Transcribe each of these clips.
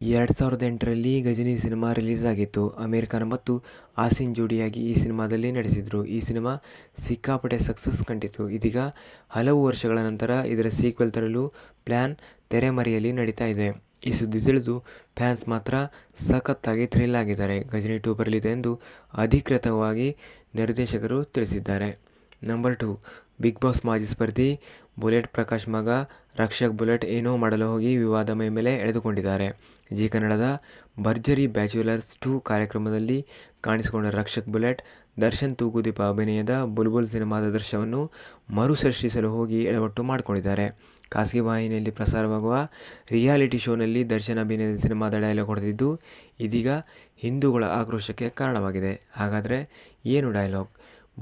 ಎರಡು ಸಾವಿರದ ಎಂಟರಲ್ಲಿ ಗಜನಿ ಸಿನಿಮಾ ರಿಲೀಸ್ ಆಗಿತ್ತು ಅಮೀರ್ ಖಾನ್ ಮತ್ತು ಆಸಿನ್ ಜೋಡಿಯಾಗಿ ಈ ಸಿನಿಮಾದಲ್ಲಿ ನಟಿಸಿದರು. ಈ ಸಿನಿಮಾ ಸಿಕ್ಕಾಪಟ್ಟೆ ಸಕ್ಸಸ್ ಕಂಡಿತು. ಇದೀಗ ಹಲವು ವರ್ಷಗಳ ನಂತರ ಇದರ ಸೀಕ್ವೆಲ್ ತರಲು ಪ್ಲ್ಯಾನ್ ತೆರೆಮರೆಯಲ್ಲಿ ನಡೀತಾ ಇದೆ. ಈ ಸುದ್ದಿ ತಿಳಿದು ಫ್ಯಾನ್ಸ್ ಮಾತ್ರ ಸಖತ್ತಾಗಿ ಥ್ರಿಲ್ ಆಗಿದ್ದಾರೆ. ಗಜನಿ ಟೂ ಬರಲಿದೆ ಎಂದು ಅಧಿಕೃತವಾಗಿ ನಿರ್ದೇಶಕರು ತಿಳಿಸಿದ್ದಾರೆ. ನಂಬರ್ ಟು, ಬಿಗ್ ಬಾಸ್ ಮಾಜಿ ಸ್ಪರ್ಧಿ ಬುಲೆಟ್ ಪ್ರಕಾಶ್ ಮಗ, ರಕ್ಷಕ್ ಬುಲೆಟ್ ಏನೋ ಮಾಡಲು ಹೋಗಿ ವಿವಾದ ಮೈಮೇಲೆ ಎಳೆದುಕೊಂಡಿದ್ದಾರೆ. ಜಿ ಕನ್ನಡದ ಭರ್ಜರಿ ಬ್ಯಾಚುಲರ್ಸ್ ಟು ಕಾರ್ಯಕ್ರಮದಲ್ಲಿ ಕಾಣಿಸಿಕೊಂಡ ರಕ್ಷಕ್ ಬುಲೆಟ್, ದರ್ಶನ್ ತೂಗುದೀಪ ಅಭಿನಯದ ಬುಲ್ಬುಲ್ ಸಿನಿಮಾದ ದೃಶ್ಯವನ್ನು ಮರುಸೃಷ್ಟಿಸಲು ಹೋಗಿ ಎಡವಟ್ಟು ಮಾಡಿಕೊಂಡಿದ್ದಾರೆ. ಖಾಸಗಿ ವಾಹಿನಿಯಲ್ಲಿ ಪ್ರಸಾರವಾಗುವ ರಿಯಾಲಿಟಿ ಶೋನಲ್ಲಿ ದರ್ಶನ್ ಅಭಿನಯದ ಸಿನಿಮಾದ ಡೈಲಾಗ್ ಹೊಡೆದಿದ್ದು, ಇದೀಗ ಹಿಂದೂಗಳ ಆಕ್ರೋಶಕ್ಕೆ ಕಾರಣವಾಗಿದೆ. ಹಾಗಾದರೆ ಏನು ಡೈಲಾಗ್?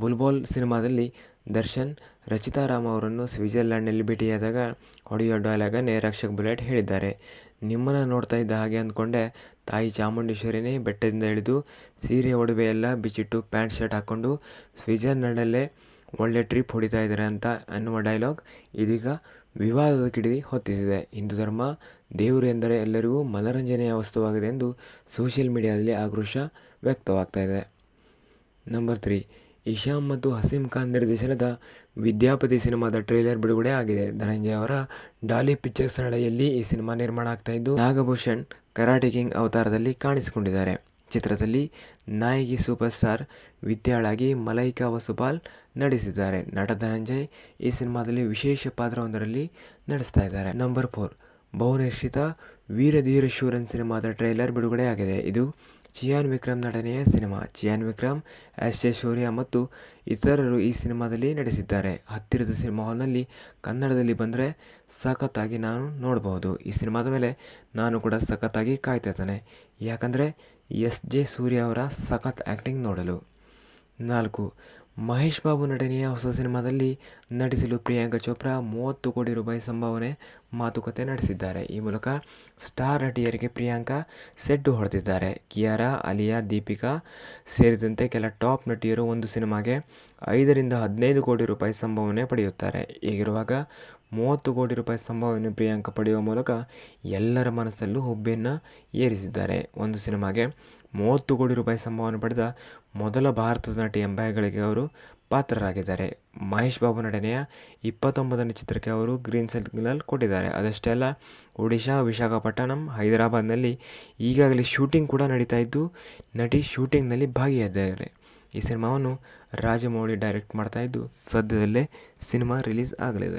ಬುಲ್ಬುಲ್ ಸಿನಿಮಾದಲ್ಲಿ ದರ್ಶನ್ ರಚಿತಾ ರಾಮ್ ಅವರನ್ನು ಸ್ವಿಟ್ಜರ್ಲ್ಯಾಂಡ್ನಲ್ಲಿ ಭೇಟಿಯಾದಾಗ ಹೊಡೆಯೋ ಡೈಲಾಗನ್ನೇ ರಕ್ಷಕ್ ಬುಲೆಟ್ ಹೇಳಿದ್ದಾರೆ. ನಿಮ್ಮನ್ನು ನೋಡ್ತಾ ಇದ್ದ ಹಾಗೆ ಅಂದ್ಕೊಂಡೆ, ತಾಯಿ ಚಾಮುಂಡೇಶ್ವರಿನೇ ಬೆಟ್ಟದಿಂದ ಇಳಿದು ಸೀರೆ ಒಡವೆ ಎಲ್ಲ ಬಿಚ್ಚಿಟ್ಟು ಪ್ಯಾಂಟ್ ಶರ್ಟ್ ಹಾಕ್ಕೊಂಡು ಸ್ವಿಟ್ಜರ್ಲ್ಯಾಂಡಲ್ಲೇ ಒಳ್ಳೆ ಟ್ರಿಪ್ ಹೊಡಿತಾ ಇದ್ದಾರೆ ಅಂತ ಅನ್ನುವ ಡೈಲಾಗ್ ಇದೀಗ ವಿವಾದದ ಕಿಡಿ ಹೊತ್ತಿಸಿದೆ. ಹಿಂದೂ ಧರ್ಮ, ದೇವರು ಎಂದರೆ ಎಲ್ಲರಿಗೂ ಮನರಂಜನೆಯ ವಸ್ತುವಾಗಿದೆ ಎಂದು ಸೋಷಿಯಲ್ ಮೀಡಿಯಾದಲ್ಲಿ ಆಕ್ರೋಶ ವ್ಯಕ್ತವಾಗ್ತಾ ಇದೆ. ನಂಬರ್ ತ್ರೀ ಇಶಾಮ್ ಮತ್ತು ಹಸೀಂ ಖಾನ್ ನಿರ್ದೇಶನದ ವಿದ್ಯಾಪತಿ ಸಿನಿಮಾದ ಟ್ರೇಲರ್ ಬಿಡುಗಡೆ ಆಗಿದೆ. ಧನಂಜಯ ಅವರ ಡಾಲಿ ಪಿಕ್ಚರ್ಸ್ ನಡೆಯಲ್ಲಿ ಈ ಸಿನಿಮಾ ನಿರ್ಮಾಣ ಆಗ್ತಾ ಇದ್ದು, ನಾಗಭೂಷಣ್ ಕರಾಟೆ ಕಿಂಗ್ ಅವತಾರದಲ್ಲಿ ಕಾಣಿಸಿಕೊಂಡಿದ್ದಾರೆ. ಚಿತ್ರದಲ್ಲಿ ನಾಯಕಿ ಸೂಪರ್ ಸ್ಟಾರ್ ವಿದ್ಯಾಳಾಗಿ ಮಲೈಕಾ ವಸುಪಾಲ್ ನಟಿಸಿದ್ದಾರೆ. ನಟ ಧನಂಜಯ್ ಈ ಸಿನಿಮಾದಲ್ಲಿ ವಿಶೇಷ ಪಾತ್ರವೊಂದರಲ್ಲಿ ನಡೆಸ್ತಾ ಇದ್ದಾರೆ. ನಂಬರ್ ಫೋರ್ ಬಹುನಿರೀಕ್ಷಿತ ವೀರಧೀರ ಶೂರನ್ ಸಿನಿಮಾದ ಟ್ರೈಲರ್ ಬಿಡುಗಡೆ ಆಗಿದೆ. ಇದು ಚಿಯಾನ್ ವಿಕ್ರಮ್ ನಟನೆಯ cinema. Chiyaan Vikram S J Shaurya ಮತ್ತು ಇತರರು ಈ ಸಿನಿಮಾದಲ್ಲಿ ನಟಿಸಿದ್ದಾರೆ. ಹತ್ತಿರದ ಸಿನಿಮಾ ಹಾಲ್ನಲ್ಲಿ ಕನ್ನಡದಲ್ಲಿ ಬಂದರೆ ಸಖತ್ತಾಗಿ ನಾನು ನೋಡಬಹುದು ಈ ಸಿನಿಮಾದ ಮೇಲೆ ನಾನು ಕೂಡ ಸಖತ್ತಾಗಿ ಕಾಯ್ತಿರ್ತಾನೆ. ಯಾಕಂದರೆ ಎಸ್ ಜೆ ಸೂರ್ಯ ಅವರ ಸಖತ್ ಆ್ಯಕ್ಟಿಂಗ್ ನೋಡಲು. ನಾಲ್ಕು ಮಹೇಶ್ ಬಾಬು ನಟನೆಯ ಹೊಸ ಸಿನಿಮಾದಲ್ಲಿ ನಟಿಸಲು ಪ್ರಿಯಾಂಕಾ ಚೋಪ್ರಾ ಮೂವತ್ತು ಕೋಟಿ ರೂಪಾಯಿ ಸಂಭಾವನೆ ಮಾತುಕತೆ ನಡೆಸಿದ್ದಾರೆ. ಈ ಮೂಲಕ ಸ್ಟಾರ್ ನಟಿಯರಿಗೆ ಪ್ರಿಯಾಂಕಾ ಸೆಡ್ಡು ಹೊಡೆದಿದ್ದಾರೆ. ಕಿಯಾರಾ, ಅಲಿಯಾ, ದೀಪಿಕಾ ಸೇರಿದಂತೆ ಕೆಲ ಟಾಪ್ ನಟಿಯರು ಒಂದು ಸಿನಿಮಾಗೆ ಐದರಿಂದ ಹದಿನೈದು ಕೋಟಿ ರೂಪಾಯಿ ಸಂಭಾವನೆ ಪಡೆಯುತ್ತಾರೆ. ಹೀಗಿರುವಾಗ ಮೂವತ್ತು ಕೋಟಿ ರೂಪಾಯಿ ಸಂಭಾವನೆ ಪ್ರಿಯಾಂಕ ಪಡೆಯುವ ಮೂಲಕ ಎಲ್ಲರ ಮನಸ್ಸಲ್ಲೂ ಹುಬ್ಬಿಯನ್ನು ಏರಿಸಿದ್ದಾರೆ. ಒಂದು ಸಿನಿಮಾಗೆ ಮೂವತ್ತು ಕೋಟಿ ರೂಪಾಯಿ ಸಂಭಾವನೆ ಪಡೆದ ಮೊದಲ ಭಾರತದ ನಟಿ ಎಂಬ ಹೆಗಳಿಗೆ ಅವರು ಪಾತ್ರರಾಗಿದ್ದಾರೆ. ಮಹೇಶ್ ಬಾಬು ನಟನೆಯ ಇಪ್ಪತ್ತೊಂಬತ್ತನೇ ಚಿತ್ರಕ್ಕೆ ಅವರು ಗ್ರೀನ್ ಸಿಗ್ನಲ್ ಕೊಟ್ಟಿದ್ದಾರೆ. ಅದಷ್ಟೇ ಅಲ್ಲ, ಒಡಿಶಾ, ವಿಶಾಖಪಟ್ಟಣಂ, ಹೈದರಾಬಾದ್ನಲ್ಲಿ ಈಗಾಗಲೇ ಶೂಟಿಂಗ್ ಕೂಡ ನಡೀತಾ ಇದ್ದು, ನಟಿ ಶೂಟಿಂಗ್ನಲ್ಲಿ ಭಾಗಿಯಾಗಿದ್ದಾರೆ. ಈ ಸಿನಿಮಾವನ್ನು ರಾಜಮೌಳಿ ಡೈರೆಕ್ಟ್ ಮಾಡ್ತಾ ಇದ್ದು, ಸದ್ಯದಲ್ಲೇ ಸಿನಿಮಾ ರಿಲೀಸ್ ಆಗಲಿದೆ.